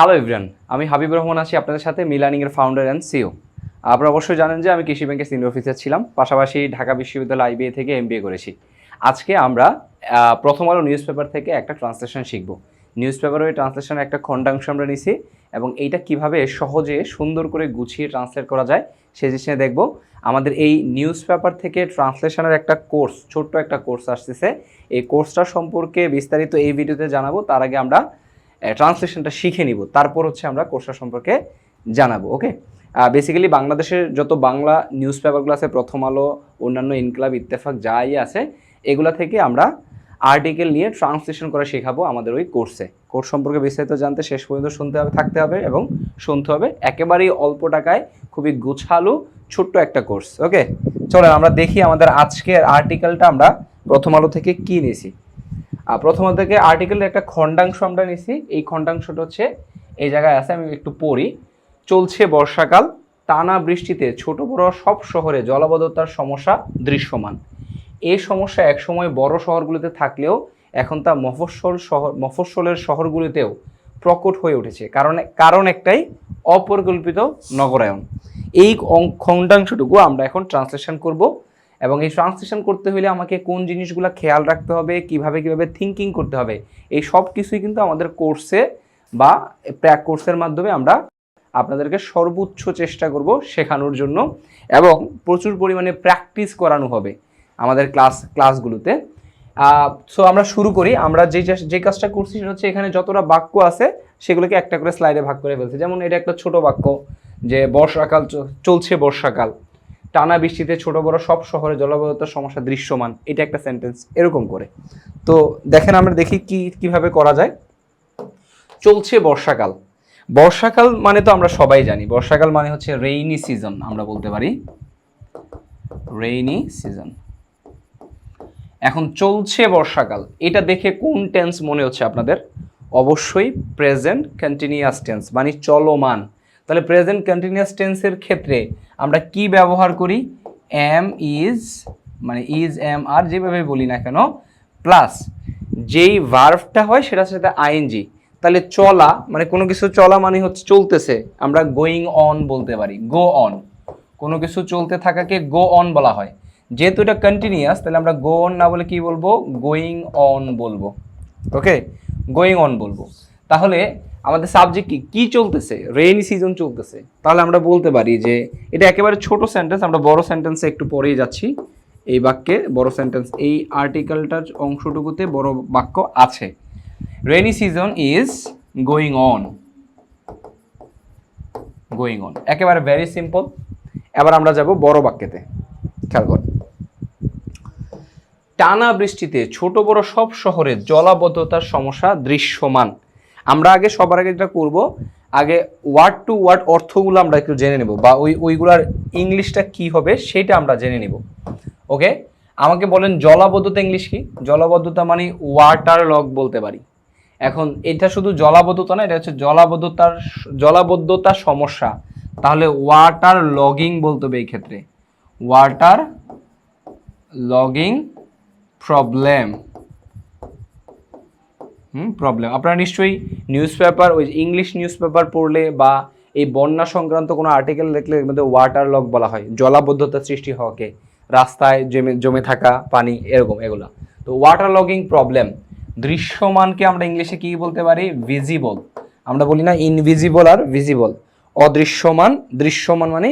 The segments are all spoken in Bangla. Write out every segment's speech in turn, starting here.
হ্যালো ইভরান আমি হাবিব রহমান আছি আপনাদের সাথে মিলানিং এর ফাউন্ডার অ্যান্ড সিও আপনারা অবশ্যই জানেন যে আমি কৃষি ব্যাংকের সিনিয়র অফিসার ছিলাম, পাশাপাশি ঢাকা বিশ্ববিদ্যালয় আইবিএ থেকে এমবিএ করেছি। আজকে আমরা প্রথম আলো নিউজ পেপার থেকে একটা ট্রান্সলেশন শিখব। নিউজ পেপারের ট্রান্সলেশনের একটা খণ্ডাংশ আমরা নিছি এবং এইটা কীভাবে সহজে সুন্দর করে গুছিয়ে ট্রান্সলেট করা যায় সেই জিনিস দেখব। আমাদের এই নিউজ পেপার থেকে ট্রান্সলেশনের একটা কোর্স ছোট্ট একটা কোর্স আসতেছে। এই কোর্সটা সম্পর্কে বিস্তারিত এই ভিডিওতে জানাব। তার আগে আমরা ট্রান্সলেশনটা শিখে নিব, তারপর হচ্ছে আমরা কোর্সটা সম্পর্কে জানাব ওকে বেসিক্যালি বাংলাদেশের যত বাংলা নিউজ পেপারগুলো আছে, প্রথম আলো, অন্যান্য ইনকলাব, ইত্তেফাক যাই আছে, এগুলা থেকে আমরা আর্টিকেল নিয়ে ট্রান্সলেশন করা শেখাবো আমাদের ওই কোর্সে কোর্স সম্পর্কে বিস্তারিত জানতে শেষ পর্যন্ত শুনতে হবে, থাকতে হবে এবং শুনতে হবে। একেবারেই অল্প টাকায়, খুবই গুছালো, ছোট্ট একটা কোর্স ওকে চলেন, আমরা দেখি আমাদের আজকের আর্টিকেলটা আমরা প্রথম আলো থেকে কি নিয়েছি। আর প্রথম আলো থেকে আর্টিকেলের একটা খণ্ডাংশ আমরা নিয়েছি এই খণ্ডাংশটা হচ্ছে, এই জায়গায় আছে, আমি একটু পড়ি। চলছে বর্ষাকাল, টানা বৃষ্টিতে ছোট বড় সব শহরে জলাবদ্ধতার সমস্যা দৃশ্যমান। এই সমস্যা একসময় বড় শহরগুলিতে থাকলেও এখন তা মফস্বল শহর, মফস্বলের শহরগুলিতেও প্রকট হয়ে উঠেছে। কারণ কারণ একটাই, অপরিকল্পিত নগরায়ন। এই খণ্ডাংশটুকু আমরা এখন ট্রান্সলেশন করব। এবং এই ট্রান্সলেশন করতে হলে আমাকে কোন জিনিসগুলো খেয়াল রাখতে হবে, কীভাবে কীভাবে থিঙ্কিং করতে হবে, এই সব কিছুই কিন্তু আমাদের কোর্সে বা প্র্যাক কোর্সের মাধ্যমে আমরা আপনাদেরকে সর্বোচ্চ চেষ্টা করব শেখানোর জন্য এবং প্রচুর পরিমাণে প্র্যাকটিস করানো হবে আমাদের ক্লাস ক্লাসগুলোতে সো আমরা শুরু করি, আমরা যে যে- কাজটা করছি সেটা হচ্ছে এখানে যতটা বাক্য আছে সেগুলোকে একটা করে স্লাইডে ভাগ করে ফেলছি। যেমন এটা একটা ছোট বাক্য যে বর্ষাকাল চলছে বর্ষাকাল। টানা বৃষ্টিতে ছোট বড় সব শহরে জলবায়ুতার সমস্যা দৃশ্যমান। এটা একটা সেন্টেন্স এরকম করে। তো দেখেন, আমরা দেখি কি, কীভাবে করা যায়। চলছে বর্ষাকাল। বর্ষাকাল মানে তো আমরা সবাই জানি। বর্ষাকাল মানে হচ্ছে রেইনি সিজন আমরা বলতে পারি। রেইনি সিজন এখন চলছে বর্ষাকাল। এটা দেখে কোন টেন্স মনে হচ্ছে আপনাদের? অবশ্যই প্রেজেন্ট কন্টিনিউয়াস টেন্স মানে চলমান। তাহলে প্রেজেন্ট কন্টিনিউয়াস টেন্সের ক্ষেত্রে আমরা কি ব্যবহার করি? এম ইজ মানে ইজ এম আর যেভাবে বলি না কেন প্লাস যেই ভার্ভটা হয় সেটার সাথে আইএনজি তাহলে চলা মানে কোনো কিছু চলা মানে হচ্ছে চলতেছে। আমরা গোয়িং অন বলতে পারি। গো অন কোনো কিছু চলতে থাকাকে গো অন বলা হয়। যেহেতু এটা কন্টিনিউয়াস তাহলে আমরা গো অন না বলে কি বলব? গোয়িং অন বলব। ওকে গোয়িং অন বলব। তাহলে আমাদের সাবজেক্ট কি? কি চলতেছে? রেইনি সিজন চলতেছে। তাহলে আমরা বলতে পারি যে, এটা একেবারে ছোট সেন্টেন্স আমরা বড় সেন্টেন্সে একটু পরেই যাচ্ছি। এই বাক্যে, বড় সেন্টেন্স এই আর্টিকেলটার অংশটুকুতে বড় বাক্য আছে। Rainy season is going on going on একেবারে ভেরি সিম্পল এবার আমরা যাব বড় বাক্যেতে। খেয়াল কর। টানা বৃষ্টিতে ছোট বড় সব শহরে জলাবদ্ধতার সমস্যা দৃশ্যমান। আমরা আগে সবার আগে যেটা করব, আগে ওয়ার্ড টু ওয়ার্ড অর্থগুলো আমরা একটু জেনে নেব, বা ওই ওইগুলার ইংলিশটা কি হবে সেটা আমরা জেনে নেব ওকে আমাকে বলেন জলাবদ্ধতা ইংলিশ কি? জলাবদ্ধতা মানে ওয়াটার লগ বলতে পারি। এখন এটা শুধু জলাবদ্ধতা না, এটা হচ্ছে জলাবদ্ধতার, জলাবদ্ধতা সমস্যা। তাহলে ওয়াটার লগিং বলতে হবে এই ক্ষেত্রে। ওয়াটার লগিং প্রবলেম প্রবলেম আপনারা নিশ্চয়ই নিউজ পেপার ওই ইংলিশ নিউজ পেপার পড়লে বা এই বন্যা সংক্রান্ত কোনো আর্টিকেল দেখলে এর মধ্যে ওয়াটার লগ বলা হয়, জলাবদ্ধতা সৃষ্টি হওয়াকে, রাস্তায় জমে জমে থাকা পানি, এরকম এগুলা। তো ওয়াটার লগিং প্রবলেম দৃশ্যমানকে আমরা ইংলিশে কি বলতে পারি? ভিজিবল আমরা বলি না ইনভিজিবল আর ভিজিবল অদৃশ্যমান, দৃশ্যমান মানে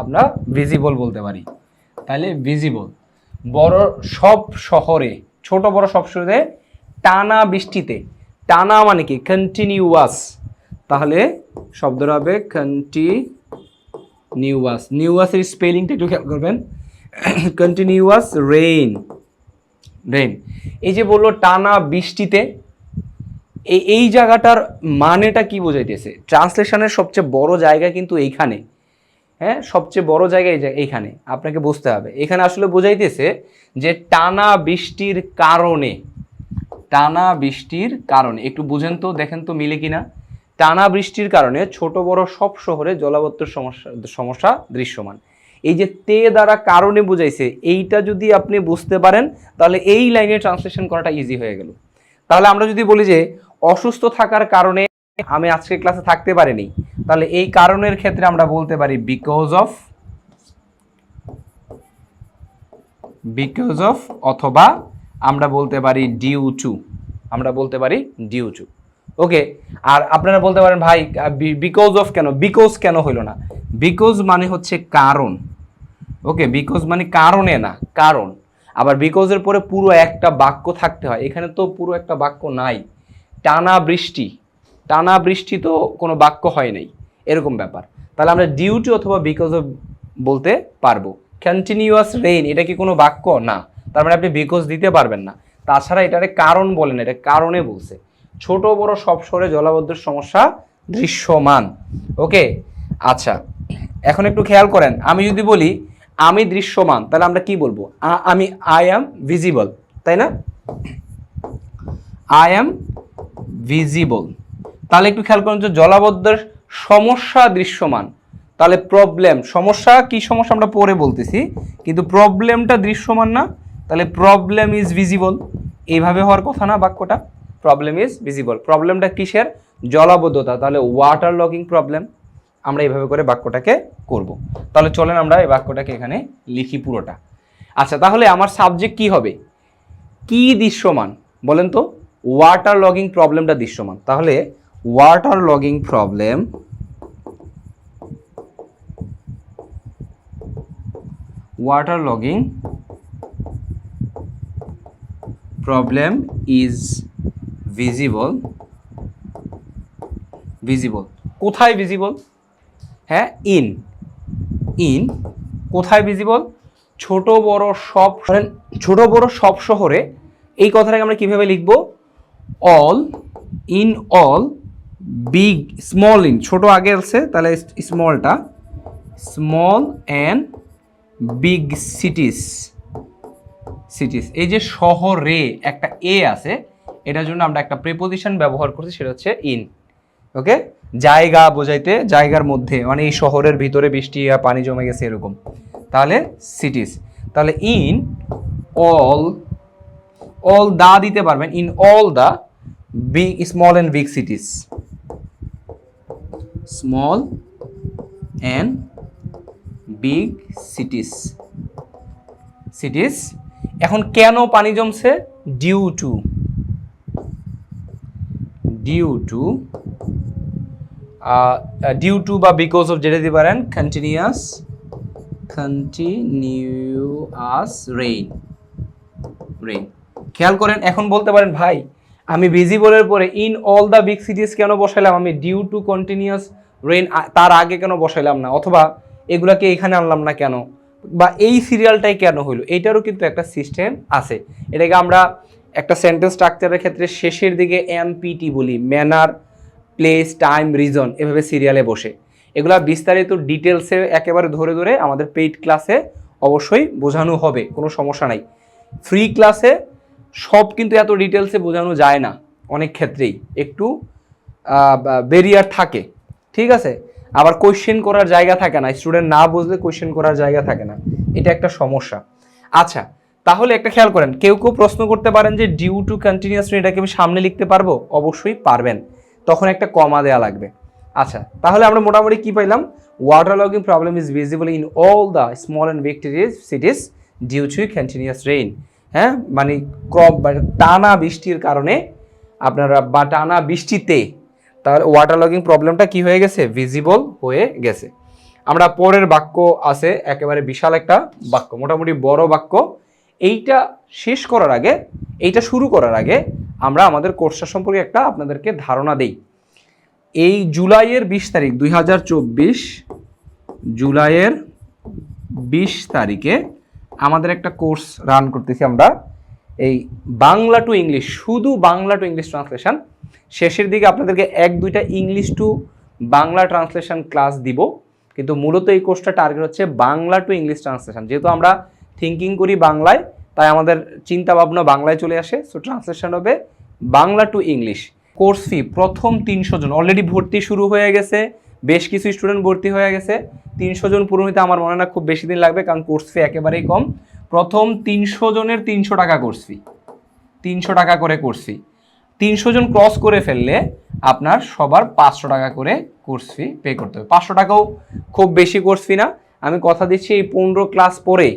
আমরা ভিজিবল বলতে পারি। তাহলে ভিজিবল বড় সব শহরে, ছোট বড় সব শহরে টানা বৃষ্টিতে, টানা মানে কি? কন্টিনিউয়াস তাহলে শব্দটা হবে কন্টিনিউয়াস নিউয়াসের স্পেলিংটা একটু খেয়াল করবেন। কন্টিনিউয়াস রেইন রেইন এই যে বলল টানা বৃষ্টিতে এই এই জায়গাটার মানেটা কি বোঝাইতেছে? ট্রান্সলেশনের সবচেয়ে বড় জায়গা কিন্তু এইখানে। হ্যাঁ সবচেয়ে বড় জায়গা এই এইখানে। আপনাকে বুঝতে হবে। এখানে আসলে বোঝাইতেছে যে টানা বৃষ্টির কারণে। টানা বৃষ্টির কারণে, একটু বুঝেন তো, দেখেন তো মিলে কিনা। টানা বৃষ্টির কারণে ছোট বড় সব শহরে জলাবদ্ধতার সমস্যা সমস্যা দৃশ্যমান। এই যে তে দ্বারা কারণে বুঝাইছে, এইটা যদি আপনি বুঝতে পারেন, তাহলে এই লাইনে ট্রান্সলেশন করাটা ইজি হয়ে গেল। তাহলে আমরা যদি বলি যে, অসুস্থ থাকার কারণে আমি আজকে ক্লাসে থাকতে পারিনি, তাহলে এই কারণের ক্ষেত্রে আমরা বলতে পারি বিকজ অফ বিকজ অফ অথবা আমরা বলতে পারি ডিউ টু আমরা বলতে পারি ডিউ টু ওকে আর আপনারা বলতে পারেন, ভাই বিকজ অফ কেন? বিকজ কেন হইল না? বিকজ মানে হচ্ছে কারণ। ওকে বিকজ মানে কারণে না, কারণ। আবার বিকজের পরে পুরো একটা বাক্য থাকতে হয়। এখানে তো পুরো একটা বাক্য নাই। টানা বৃষ্টি। টানা বৃষ্টি তো কোনো বাক্য হয় নাই। এরকম ব্যাপার। তাহলে আমরা ডিউটি অথবা বিকজ অফ বলতে পারব। কন্টিনিউয়াস রেইন এটা কি কোনো বাক্য? না। তার মানে আপনি বিকজ দিতে পারবেন না। তাছাড়া এটারে কারণ বলেন, এটা কারণে বলছে। ছোট, বড়, সব স্বরে জলাবদ্ধের সমস্যা দৃশ্যমান। ওকে? আচ্ছা এখন একটু খেয়াল করেন, আমি যদি বলি, আমি দৃশ্যমান, তাহলে আমরা কি বলব? আমি আই অ্যাম ভিজিবল তাই না? আই অ্যাম ভিজিবল তাহলে একটু খেয়াল করুন যে জলাবদ্ধের সমস্যা দৃশ্যমান। তাহলে প্রবলেম সমস্যা, কি সমস্যা আমরা পরে বলতেছি, কিন্তু প্রবলেমটা দৃশ্যমান না তাহলে প্রবলেম ইজ ভিজিবল এইভাবে হওয়ার কথা না বাক্যটা। প্রবলেম ইজ ভিজিবল প্রবলেমটা কিসের? জলাবদ্ধতা। তাহলে ওয়াটার লগিং প্রবলেম আমরা এইভাবে করে বাক্যটাকে করব। তাহলে চলেন আমরা এই বাক্যটাকে এখানে লিখি পুরোটা। আচ্ছা তাহলে আমার সাবজেক্ট কি হবে? কি দৃশ্যমান? বলেন তো ওয়াটার লগিং প্রবলেমটা দৃশ্যমান। তাহলে water logging problem water logging problem is visible visible কোথায় ভিজিবল হ্যাঁ ইন ইন কোথায় ভিজিবল ছোট, বড়, সব ছোট, বড়, সব শহরে এই কথাটাকে আমরা কীভাবে লিখব? All in all big small in ছোট আগে আছে, তাহলে স্মলটা small and big cities cities এই যে শহরে একটা এ আছে, এটার জন্য আমরা একটা প্রিপোজিশন ব্যবহার করছি, সেটা হচ্ছে ইন ওকে জায়গা বোঝাইতে জায়গার মধ্যে মানে এই শহরের ভিতরে বৃষ্টি আর পানি জমে গেছে এরকম। তাহলে সিটিস তাহলে ইন অল অল দা দিতে পারবেন in all the big small and big cities small and big cities cities এখন কেন পানি জমছে? Due to due to due to বা বিকজ অফ যেটা দিতে পারেন কন্টিনিউয়াস কন্টিনিউয়াস রেইন রেইন খেয়াল করেন, এখন বলতে পারেন, ভাই, আমি ভিজিবলের পরে in all the big cities কেন বসাইলাম? আমি ডিউ টু কন্টিনিউয়াস রেইন তার আগে কেন বসাইলাম না? অথবা এগুলাকে এখানে আনলাম না কেন? বা এই সিরিয়ালটাই কেন হইল? এটারও কিন্তু একটা সিস্টেম আছে। এটাকে আমরা একটা সেন্টেন্স স্ট্রাকচারের ক্ষেত্রে শেষের দিকে এমপিটি বলি ম্যানার প্লেস টাইম রিজন এভাবে সিরিয়ালে বসে। এগুলা বিস্তারিত ডিটেলসে একেবারে ধরে ধরে আমাদের পেইড ক্লাসে অবশ্যই বোঝানো হবে, কোনো সমস্যা নাই। ফ্রি ক্লাসে সব কিন্তু এত ডিটেলসে বোঝানো যায় না, অনেক ক্ষেত্রেই। একটু বেরিয়ার থাকে, ঠিক আছে? আবার কোয়েশ্চেন করার জায়গা থাকে না। স্টুডেন্ট না বুঝলে কোয়েশ্চেন করার জায়গা থাকে না। এটা একটা সমস্যা। আচ্ছা তাহলে একটা খেয়াল করেন, কেউ কেউ প্রশ্ন করতে পারেন যে ডিউ টু কন্টিনিউয়াস এটাকে আমি সামনে লিখতে পারব? অবশ্যই পারবেন। তখন একটা কমা দেওয়া লাগবে। আচ্ছা তাহলে আমরা মোটামুটি কি পাইলাম? Water logging problem is visible in all the small and big cities due to continuous rain হ্যাঁ? মানে ক্রপ বা টানা বৃষ্টির কারণে আপনারা বা টানা বৃষ্টিতে তাহলে ওয়াটার লগিং প্রবলেমটা কি হয়ে গেছে? ভিজিবল হয়ে গেছে। আমরা পরের বাক্য আছে, একেবারে বিশাল একটা বাক্য, মোটামুটি বড় বাক্য। এইটা শেষ করার আগে, এইটা শুরু করার আগে আমরা আমাদের কোর্সটা সম্পর্কে একটা আপনাদেরকে ধারণা দেই। এই জুলাইয়ের বিশ তারিখ, দুই হাজার চব্বিশ জুলাইয়ের বিশ তারিখে আমাদের একটা কোর্স রান করতেছি আমরা। এই বাংলা টু ইংলিশ শুধু বাংলা টু ইংলিশ ট্রান্সলেশন শেষের দিকে আপনাদেরকে এক, দুইটা English to Bangla translation class দিব। কিন্তু মূলত এই কোর্সটা টার্গেট হচ্ছে বাংলা টু ইংলিশ ট্রান্সলেশন যেহেতু আমরা থিঙ্কিং করি বাংলায়, তাই আমাদের চিন্তা ভাবনা বাংলায় চলে আসে। সো ট্রান্সলেশন হবে Bangla to English course fee প্রথম তিনশো জন। অলরেডি ভর্তি শুরু হয়ে গেছে। বেশ কিছু স্টুডেন্ট ভর্তি হয়ে গেছে। তিনশো জন পূরণ হতে আমার মনে না খুব বেশি দিন লাগবে, কারণ কোর্স ফি একেবারেই কম। প্রথম তিনশো জনের তিনশো টাকা করছি। তিনশো টাকা করে করছি। তিনশো জন ক্রস করে ফেললে আপনার সবার পাঁচশো টাকা করে কোর্স ফি পে করতে হবে। পাঁচশো টাকাও খুব বেশি কোর্স ফি না। আমি কথা দিচ্ছি এই পনেরো ক্লাস পরে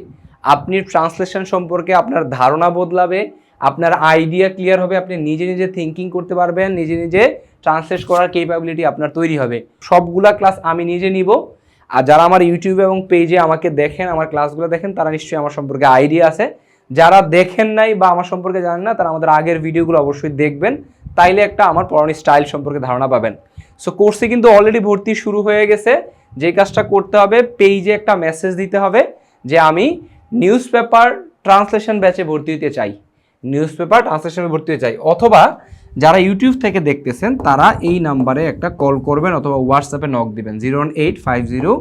আপনি ট্রান্সলেশন সম্পর্কে আপনার ধারণা বদলাবে, আপনার আইডিয়া ক্লিয়ার হবে, আপনি নিজে নিজে থিঙ্কিং করতে পারবেন, নিজে নিজে ট্রান্সলেট করার কেপাবিলিটি আপনার তৈরি হবে। সবগুলা ক্লাস আমি নিজে নিব। আর যারা আমার ইউটিউবে এবং পেজে আমাকে দেখেন, আমার ক্লাসগুলো দেখেন, তারা নিশ্চয়ই আমার সম্পর্কে আইডিয়া আছে। যারা দেখেন নাই বা আমার সম্পর্কে জানেন না, তারা আমাদের আগের ভিডিওগুলো অবশ্যই দেখবেন। তাইলে একটা আমার পড়ানোর স্টাইল সম্পর্কে ধারণা পাবেন। সো কোর্সে কিন্তু অলরেডি ভর্তি শুরু হয়ে গেছে। যে কাজটা করতে হবে, পেজে একটা মেসেজ দিতে হবে যে, আমি নিউজ পেপার ট্রান্সলেশন ব্যাচে ভর্তি হতে চাই। নিউজ পেপার ট্রান্সলেশনে ভর্তি হতে চাই। অথবা যারা ইউটিউব থেকে দেখতেছেন, তারা এই নাম্বারে একটা কল করবেন অথবা হোয়াটসঅ্যাপে নক দিবেন। Zero eight five zero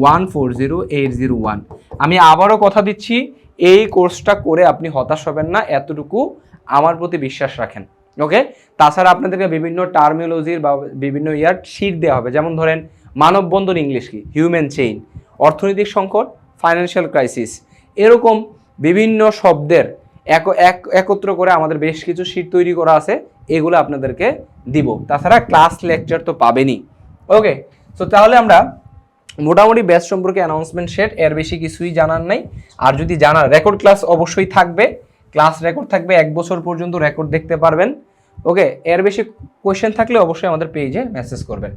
one four zero eight zero one আমি আবারও কথা দিচ্ছি, এই কোর্সটা করে আপনি হতাশ হবেন না, এতটুকু আমার প্রতি বিশ্বাস রাখেন। ওকে তাছাড়া আপনাদেরকে বিভিন্ন টার্মিওলজির বা বিভিন্ন ইয়ার শিট দেওয়া হবে। যেমন ধরেন, মানববন্ধন ইংলিশ কি? হিউম্যান চেইন অর্থনৈতিক সংকট ফাইন্যান্সিয়াল ক্রাইসিস এরকম বিভিন্ন শব্দের একত্র করে আমাদের বেশ কিছু শিট তৈরি করা আছে, এগুলো আপনাদেরকে দিব। তাছাড়া ক্লাস লেকচার তো পাবেনই। ওকে তো তাহলে আমরা মোটামুটি ব্যাচ সম্পর্কে অ্যানাউন্সমেন্ট সেট এর বেশি কিছুই জানার নাই। আর যদি জানার রেকর্ড ক্লাস অবশ্যই থাকবে। ক্লাস রেকর্ড থাকবে, এক বছর পর্যন্ত রেকর্ড দেখতে পারবেন। ওকে এর বেশি কোয়েশ্চেন থাকলে অবশ্যই আমাদের পেজে মেসেজ করবেন।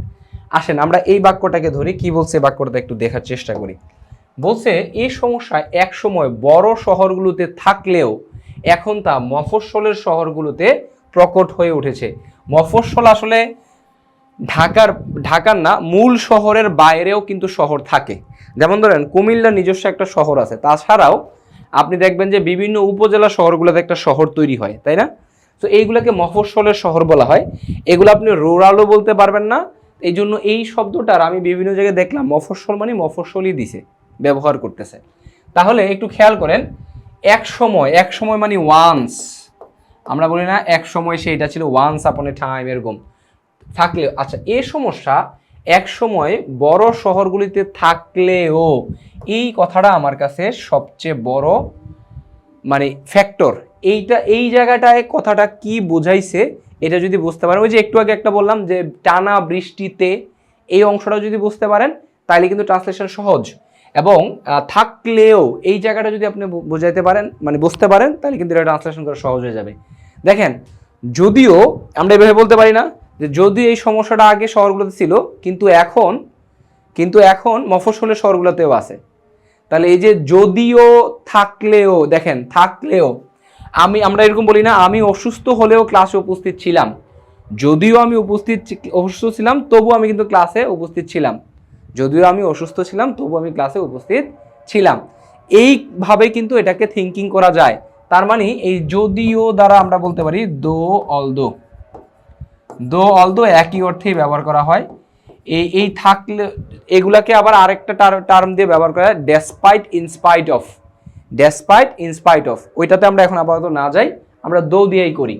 আসেন, আমরা এই বাক্যটাকে ধরি, কি বলছে বাক্যটা একটু দেখার চেষ্টা করি। বলছে এই সমস্যা এক সময় বড় শহরগুলোতে থাকলেও এখন তা মফস্বলের শহরগুলোতে প্রকট হয়ে উঠেছে। মফস্বল আসলে ঢাকার ঢাকার না, মূল শহরের বাইরেও কিন্তু শহর থাকে। যেমন ধরেন, কুমিল্লার নিজস্ব একটা শহর আছে। তাছাড়াও আপনি দেখবেন যে বিভিন্ন উপজেলা শহরগুলোতে একটা শহর তৈরি হয়, তাই না? তো এইগুলোকে মফস্বলের শহর বলা হয়। এগুলো আপনি রুরালও বলতে পারবেন না। এই জন্য এই শব্দটার আমি বিভিন্ন জায়গায় দেখলাম, মফস্বল মানে মফস্বলই দিছে। ব্যবহার করতেছে। তাহলে একটু খেয়াল করেন, এক সময় এক সময় মানে ওয়ান্স আমরা বলি না, এক সময় সেইটা ছিল ওয়ান্স আপন এ টাইম এরকম থাকলে আচ্ছা এ সমস্যা, এক সময় বড় শহরগুলিতে থাকলেও এই কথাটা আমার কাছে সবচেয়ে বড় মানে ফ্যাক্টর এইটা, এই জায়গাটায় কথাটা কি বোঝাইছে, এটা যদি বুঝতে পারেন। ওই যে একটু আগে একটা বললাম যে টানা বৃষ্টিতে এই অংশটা যদি বুঝতে পারেন তাহলে কিন্তু ট্রান্সলেশন সহজ। এবং থাকলেও এই জায়গাটা যদি আপনি বুঝাইতে পারেন মানে বুঝতে পারেন, তাহলে কিন্তু এটা ট্রান্সলেশন করা সহজ হয়ে যাবে। দেখেন, যদিও আমরা এভাবে বলতে পারি না যে যদি এই সমস্যাটা আগে শহরগুলোতে ছিল, কিন্তু এখন কিন্তু এখন মফস্বলের শহরগুলোতেও আছে। তাহলে এই যে যদিও থাকলেও, দেখেন, থাকলেও, আমি, আমরা এরকম বলি না, আমি অসুস্থ হলেও ক্লাসে উপস্থিত ছিলাম। যদিও আমি উপস্থিত অসুস্থ ছিলাম তবু আমি কিন্তু ক্লাসে উপস্থিত ছিলাম। যদিও আমি অসুস্থ ছিলাম, তবু আমি ক্লাসে উপস্থিত ছিলাম। এইভাবে কিন্তু এটাকে থিঙ্কিং করা যায়। তার মানে এই যদিও দ্বারা আমরা বলতে পারি দো অল দো দো অল দো একই অর্থেই ব্যবহার করা হয়। এই এই থাকলে, এগুলাকে আবার আরেকটা টার্ম দিয়ে ব্যবহার করা হয় despite in spite of despite in spite of ওইটাতে আমরা এখন আপাতত না যাই, আমরা দো দিয়েই করি।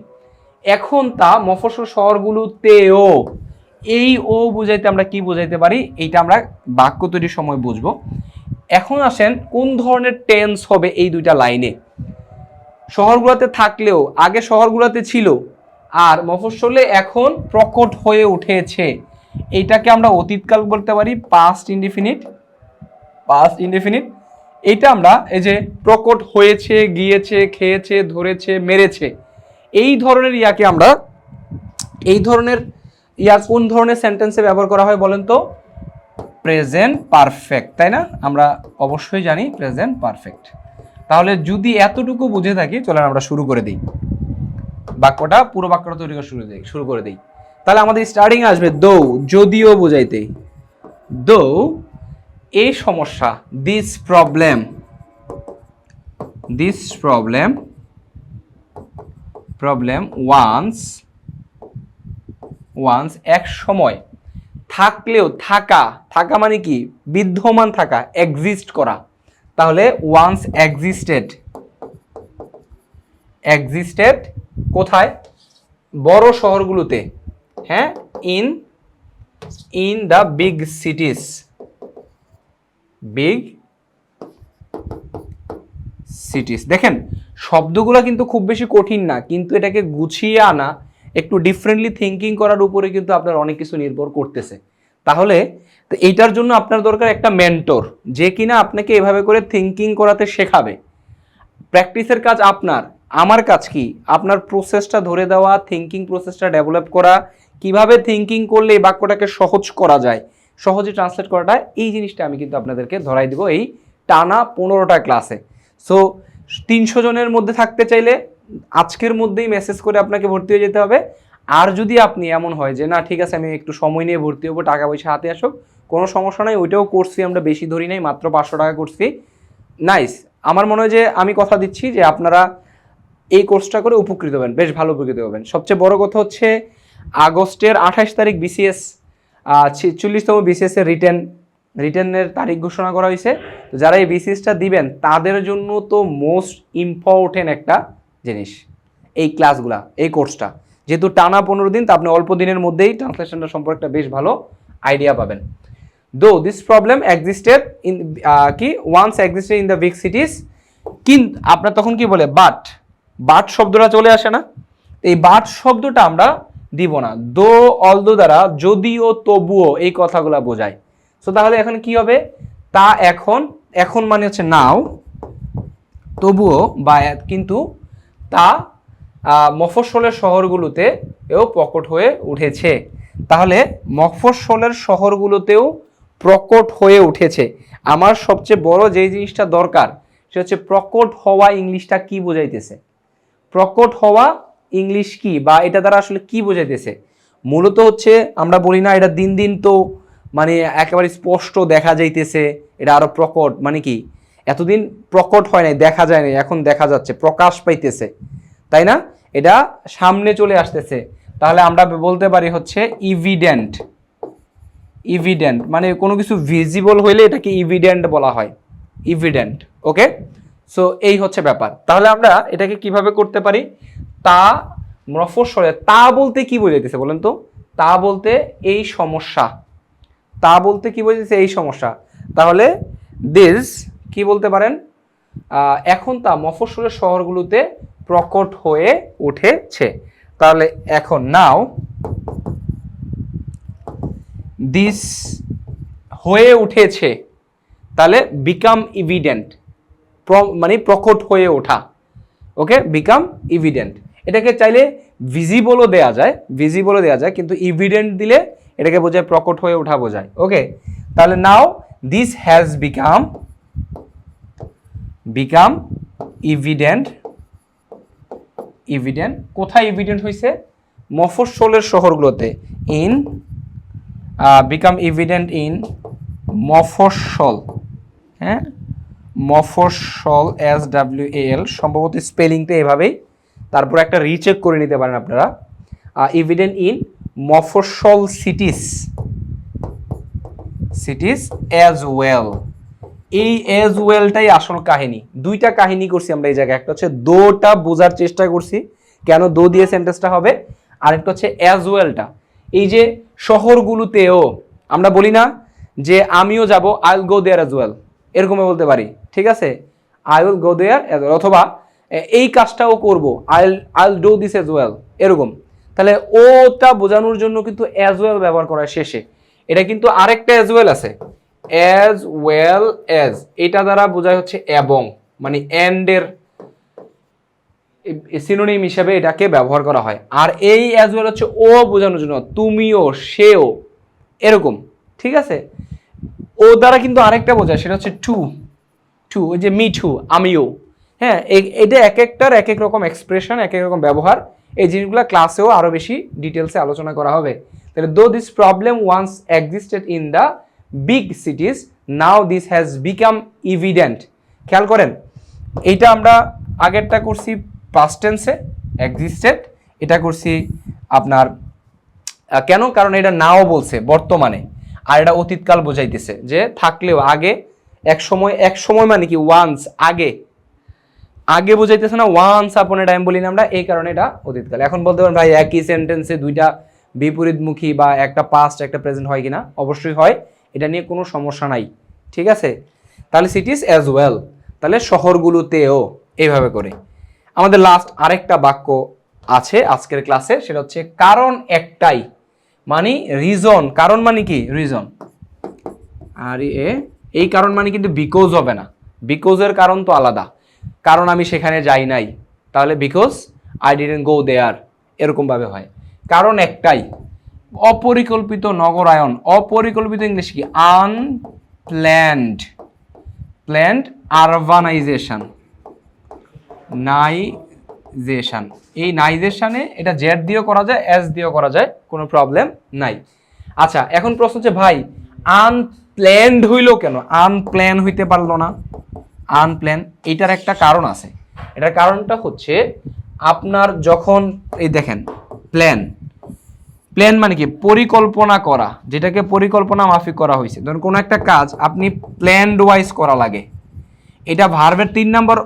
এখন তা মফস্বল শহরগুলোতেও এই ও বুঝাইতে আমরা কি বুঝাইতে পারি? এইটা আমরা বাক্য তৈরির সময় বুঝব। এখন আসেন, কোন ধরনের টেন্স হবে এই দুইটা লাইনে শহরগুলোতে থাকলেও, আগে শহরগুলোতে ছিল, আর মফস্বলে এখন প্রকট হয়ে উঠেছে। এইটাকে আমরা অতীতকাল বলতে পারি পাস্ট ইনডিফিনিট পাস্ট ইনডিফিনিট এইটা আমরা এই যে প্রকট হয়েছে, গিয়েছে, খেয়েছে, ধরেছে, মেরেছে, এই ধরনের ইয়াকে আমরা, এই ধরনের ইয়া কোন ধরনের সেন্টেন্সে ব্যবহার করা হয় বলেন তো? প্রেজেন্ট পারফেক্ট তাই না? আমরা অবশ্যই জানি প্রেজেন্ট পারফেক্ট তাহলে যদি এতটুকু বুঝে থাকি, চলেন আমরা শুরু করে দিই। বাক্যটা, পুরো বাক্যটা তৈরি করে শুরু দিই, শুরু করে দিই। তাহলে আমাদের স্টার্টিং আসবে দো, যদিও বোঝাইতে। দো এই সমস্যা this problem this problem problem once once এক সময়। থাকলেও থাকা থাকা মানে কি? বিদ্যমান থাকা এক্সিস্ট করা। তাহলে ওয়ান্স এক্সিস্টেড এক্সিস্টেড কোথায়? বড় শহরগুলোতে। হ্যাঁ? In in the big cities big cities দেখেন, শব্দগুলো কিন্তু খুব বেশি কঠিন না, কিন্তু এটাকে গুছিয়ে আনা একটু ডিফারেন্টলি থিঙ্কিং করার উপরে কিন্তু আপনার অনেক কিছু নির্ভর করতেছে। তাহলে, তো এইটার জন্য আপনার দরকার একটা মেন্টর যে কিনা আপনাকে এভাবে করে থিঙ্কিং করাতে শেখাবে। প্র্যাকটিসের কাজ আপনার। আমার কাজ কি? আপনার প্রসেসটা ধরে দেওয়া থিঙ্কিং প্রসেসটা ডেভেলপ করা, কীভাবে থিঙ্কিং করলে এই বাক্যটাকে সহজ করা যায়, সহজে ট্রান্সলেট করাটা, এই জিনিসটা আমি কিন্তু আপনাদেরকে ধরাই দিব এই টানা পনেরোটা ক্লাসে সো তিনশো জনের মধ্যে থাকতে চাইলে আজকের মধ্যেই মেসেজ করে আপনাকে ভর্তি হয়ে যেতে হবে। আর যদি আপনি, এমন হয় যে, না, ঠিক আছে, আমি একটু সময় নিয়ে ভর্তি হব, টাকা পয়সা হাতে আসুক, কোনো সমস্যা নাই, ওইটাও করছি আমরা বেশি ধরি নাই, মাত্র পাঁচশো টাকা করছি নাইস আমার মনে হয় যে, আমি কথা দিচ্ছি যে, আপনারা এই কোর্সটা করে উপকৃত হবেন, বেশ ভালো উপকৃত হবেন। সবচেয়ে বড় কথা হচ্ছে, আগস্টের আঠাশ তারিখ বিসিএস ছিচল্লিশতম বিসিএস এর রিটেন রিটেনের তারিখ ঘোষণা করা হয়েছে। তো যারা এই বিসিএসটা দিবেন, তাদের জন্য তো মোস্ট ইম্পর্টেন্ট একটা জিনিস। এই ক্লাসগুলা, এই কোর্সটা। যেহেতু টানা পনেরো দিন, তা আপনি অল্প দিনের মধ্যেই ট্রান্সলেশনটা সম্পর্কে একটা বেশ ভালো আইডিয়া পাবেন। Though this problem existed in কি? Once existed in the big cities কিন্তু আপনার তখন কি বলে? বাট বাট শব্দটা চলে আসে না? এই বাট শব্দটা আমরা দিব না। দো অলদো দ্বারা যদিও, তবুও এই কথাগুলো বোঝায়। সো তাহলে এখন কি হবে? তা এখন এখন মানে হচ্ছে নাও তবুও বা কিন্তু তা মফস্বলের শহরগুলোতে এও প্রকট হয়ে উঠেছে। তাহলে মফস্বলের শহরগুলোতেও প্রকট হয়ে উঠেছে। আমার সবচেয়ে বড় যে জিনিসটা দরকার সেটা হচ্ছে প্রকট হওয়া ইংলিশটা কি বোঝাইতেছে? প্রকট হওয়া ইংলিশ কি বা এটা দ্বারা আসলে কি বোঝাইতেছে? মূলত হচ্ছে আমরা বলি না, এটা দিন দিন তো মানে একেবারে স্পষ্ট দেখা যাইতেছে, এটা আরও প্রকট মানে কি? এতদিন প্রকট হয় নাই, দেখা যায় নাই, এখন দেখা যাচ্ছে, প্রকাশ পাইতেছে। তাই না? এটা সামনে চলে আসতেছে। তাহলে আমরা বলতে পারি হচ্ছে ইভিডেন্ট ইভিডেন্ট মানে কোনো কিছু ভিজিবল হইলে এটাকে ইভিডেন্ট বলা হয়। ইভিডেন্ট ওকে সো এই হচ্ছে ব্যাপার। তাহলে আমরা এটাকে কীভাবে করতে পারি? তা, মফস্বলে, তা বলতে কি বোঝাইতেছে বলেন তো? তা বলতে এই সমস্যা। তা বলতে কি বোঝাইতেছে এই সমস্যা? তাহলে দিস কি বলতে পারেন? এখন তা মফস্বলের শহরগুলোতে প্রকট হয়ে উঠেছে। তাহলে এখন নাও, দিস হয়ে উঠেছে। তাহলে বিকাম ইভিডেন্ট মানে প্রকট হয়ে ওঠা। ওকে? বিকাম ইভিডেন্ট এটাকে চাইলে ভিজিবলও দেয়া যায় ভিজিবলও দেয়া যায়, কিন্তু ইভিডেন্ট দিলে এটাকে বোঝায় প্রকট হয়ে ওঠা বোঝায়। ওকে? তাহলে now this has become become evident evident কোথায় ইভিডেন্ট হয়েছে মফস্বলের শহরগুলোতে। ইন বিকাম ইভিডেন্ট ইন মফস্বল। হ্যাঁ? মফস্বল এস ডাব্লিউ এল সম্ভবত স্পেলিংটা এভাবেই। তারপর একটা রিচেক করে নিতে পারেন আপনারা। ইভিডেন্ট ইন মফস্বল সিটিস সিটিস অ্যাজ ওয়েল এই অ্যাজ ওয়েলটাই আসল কাহিনী। দুইটা কাহিনী করছি আমরা এই জায়গায়। একটা হচ্ছে দোটা বোঝার চেষ্টা করছি, কেন দো দিয়ে সেন্টেন্সটা হবে, আর একটা হচ্ছে অ্যাজ ওয়েলটা এই যে শহরগুলোতেও আমরা বলি না যে আমিও যাব I will go there as well এরকমই বলতে পারি, ঠিক আছে? I will go there as well অথবা, এই কাজটাও করব I I will do this as well এরকম। তাহলে ওটা বোঝানোর জন্য কিন্তু অ্যাজ ওয়েল ব্যবহার করা শেষে। এটা কিন্তু আরেকটা অ্যাজ ওয়েল আছে। অ্যাজ ওয়েল অ্যাজ এটা দ্বারা বোঝায় হচ্ছে এবং মানে এন্ডের সিনোনিম হিসেবে এটাকে ব্যবহার করা হয়। আর এই অ্যাজ ওয়েল হচ্ছে ও বোঝানোর জন্য, তুমিও, সেও, এরকম, ঠিক আছে? ও দ্বারা কিন্তু আরেকটা বোঝায়, সেটা হচ্ছে টু টু ওই যে মি টু আমিও হ্যাঁ? এটা এক একটার এক এক রকম এক্সপ্রেশন এক এক রকম ব্যবহার। এই জিনিসগুলো ক্লাসেও আরও বেশি ডিটেলসে আলোচনা করা হবে। তাহলে though this problem once existed in the big cities now this has become evident খেয়াল করেন এইটা আমরা আগেরটা করছি পাস্ট টেন্সে এক্সিস্টেড এটা করছি আপনার কেন? কারণ এটা নাও বলছে, বর্তমানে। আর এটা অতীতকাল বোঝাইতেছে, যে থাকলেও আগে, এক সময় এক সময় মানে কি ওয়ান্স আগে। আগে বোঝাইতেছে না ওয়ান্স আপন টাইম বলি না আমরা, এই কারণে এটা অতীতকাল। এখন বলতে পারেন ভাই, একই সেন্টেন্সে দুইটা বিপরীতমুখী বা একটা পাস্ট একটা প্রেজেন্ট হয় কিনা? অবশ্যই হয়। এটা নিয়ে কোনো সমস্যা নাই, ঠিক আছে? তাহলে সিটিস অ্যাজ ওয়েল তাহলে শহরগুলোতেও এইভাবে করে। আমাদের লাস্ট আরেকটা বাক্য আছে আজকের ক্লাসে সেটা হচ্ছে কারণ একটাই মানে রিজন কারণ মানে কি? রিজন আর এ, এই কারণ মানে কিন্তু বিকজ হবে না। বিকজের কারণ তো আলাদা। কারণ আমি সেখানে যাই নাই, তাহলে because I didn't go there এরকমভাবে হয়। কারণ একটাই অপরিকল্পিত নগরায়ন অপরিকল্পিত ইংলিশ কি? আনপ্ল্যান্ড প্ল্যান্ড আরবানাইজেশন নাইজেশন এই নাইজেশনে এটা জেড দিয়েও করা যায় এস দিয়েও করা যায়, কোনো প্রবলেম নাই। আচ্ছা এখন প্রশ্ন হচ্ছে, ভাই আনপ্ল্যান্ড হইল কেন? আনপ্ল্যান হইতে পারল না। আনপ্ল্যান এটার একটা কারণ আছে। এটার কারণটা হচ্ছে, আপনার যখন, এই দেখেন প্ল্যান প্ল্যান মানে কি? পরিকল্পনা করা, যেটাকে পরিকল্পনা মাফিক করা হয়েছে। ধরুন, কোনো একটা কাজ আপনি প্ল্যান্ড ওয়াইজ করা লাগে। এটা ভার্বের তিন নম্বর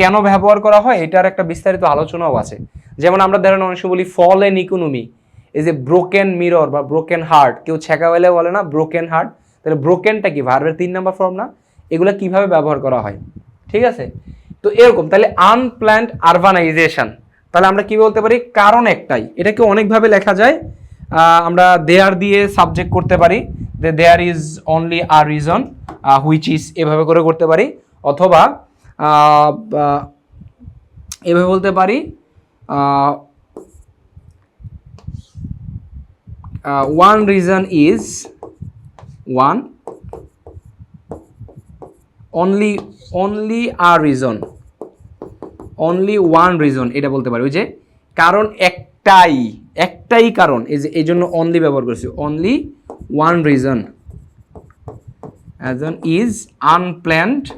কেন ব্যবহার করা হয়, এটার একটা বিস্তারিত আলোচনাও আছে। যেমন আমরা ধরেন অনেক বলি ফল এন ইকোনমি এই যে ব্রোকেন মিরর বা ব্রোকেন হার্ট কেউ ছেঁকা বলে বলে না ব্রোকেন হার্ট তাহলে ব্রোকেনটা কি? ভার্বের তিন নম্বর ফর্ম না। এগুলো কীভাবে ব্যবহার করা হয়? ঠিক আছে? তো এরকম, তাহলে আনপ্ল্যান্ড আরবানাইজেশন তাহলে আমরা কি বলতে পারি? কারণ একটাই। এটাকে অনেকভাবে লেখা যায়। আমরা দেয়ার দিয়ে সাবজেক্ট করতে পারি। যে there is only a reason which is এভাবে করে করতে পারি। অথবা এভাবে বলতে পারি one reason is one only only a reason only one reason এটা বলতে পারি। ওই যে কারণ একটাই একটাই কারণ, এই যে, এই জন্য অনলি ব্যবহার করছি। Only one reason as on is unplanned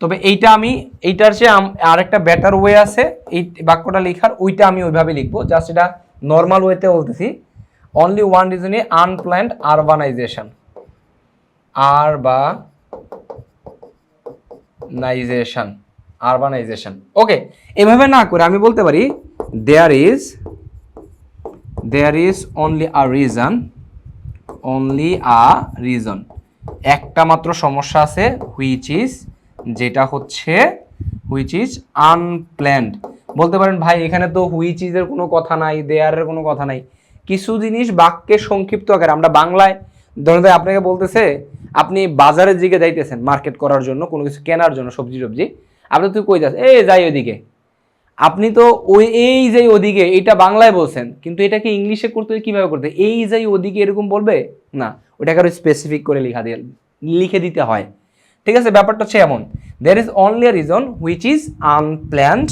তবে এইটা আমি, এইটার চেয়ে আম- আরেকটা বেটার ওয়ে আছে, এই বাক্যটা লেখার, ওইটা আমি ওইভাবে লিখব। জাস্ট এটা নর্মাল ওয়েতে বলতেছি। অনলি ওয়ান রিজনে আনপ্ল্যান্ড আরবানাইজেশন আর বা নাইজেশন আরবানাইজেশন ওকে এভাবে না করে আমি বলতে পারি there is there is only a reason only a reason একটা মাত্র সমস্যা আছে হুইচ ইজ যেটা হচ্ছে হুইচ ইজ আনপ্ল্যান্ড বলতে পারেন, ভাই, এখানে তো হুইচ ইজের কোনো কথা নাই দেয়ারের কোনো কথা নাই। কিছু জিনিস বাক্যে সংক্ষিপ্ত আকারে, আমরা বাংলায়, ধরুন আপনাকে বলতেছে, আপনি বাজারের দিকে যাইতেছেন মার্কেট করার জন্য, কোনো কিছু কেনার জন্য সবজি টবজি আপনি তুই কই যাস এই যাই ওইদিকে আপনি তো ওই, এই যে ওদিকে, এটা বাংলায় বলছেন, কিন্তু এটাকে ইংলিশে করতে কীভাবে করতে এই যে ওদিকে এরকম বলবে? না, ওটাকে আরও স্পেসিফিক করে লিখা দিয়ে, লিখে দিতে হয়। ঠিক আছে, ব্যাপারটা হচ্ছে এমন। There is only a reason which is unplanned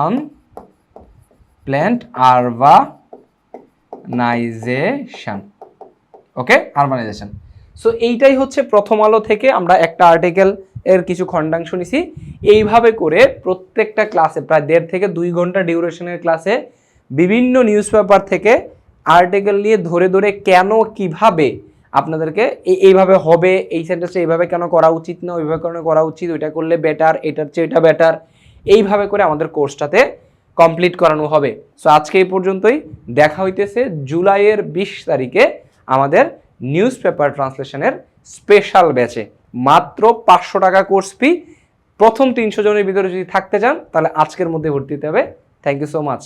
unplanned আরবা urbanisation okay urbanisation so এইটাই হচ্ছে প্রথম আলো থেকে আমরা একটা আর্টিকেল এর কিছু খণ্ডাংশ নিছি। এইভাবে করে প্রত্যেকটা ক্লাসে প্রায় দেড় থেকে দুই ঘণ্টা ডিউরেশনের ক্লাসে বিভিন্ন নিউজ পেপার থেকে আর্টিকেল নিয়ে ধরে ধরে কেন, কীভাবে আপনাদেরকে এই- এইভাবে হবে, এই সেন্টেন্সটা এইভাবে কেন করা উচিত না, ওইভাবে কেন করা উচিত, ওইটা করলে বেটার এটার চেয়ে এটা বেটার এইভাবে করে আমাদের কোর্সটাতে কমপ্লিট করানো হবে। সো আজকে এই পর্যন্তই। দেখা হইতেছে জুলাইয়ের বিশ তারিখে আমাদের নিউজ পেপার ট্রান্সলেশনের স্পেশাল ব্যাচে মাত্র পাঁচশো টাকা কোর্স ফি। প্রথম তিনশো জনের ভিতরে যদি থাকতে চান, তাহলে আজকের মধ্যে ভর্তি দিতে হবে। Thank you so much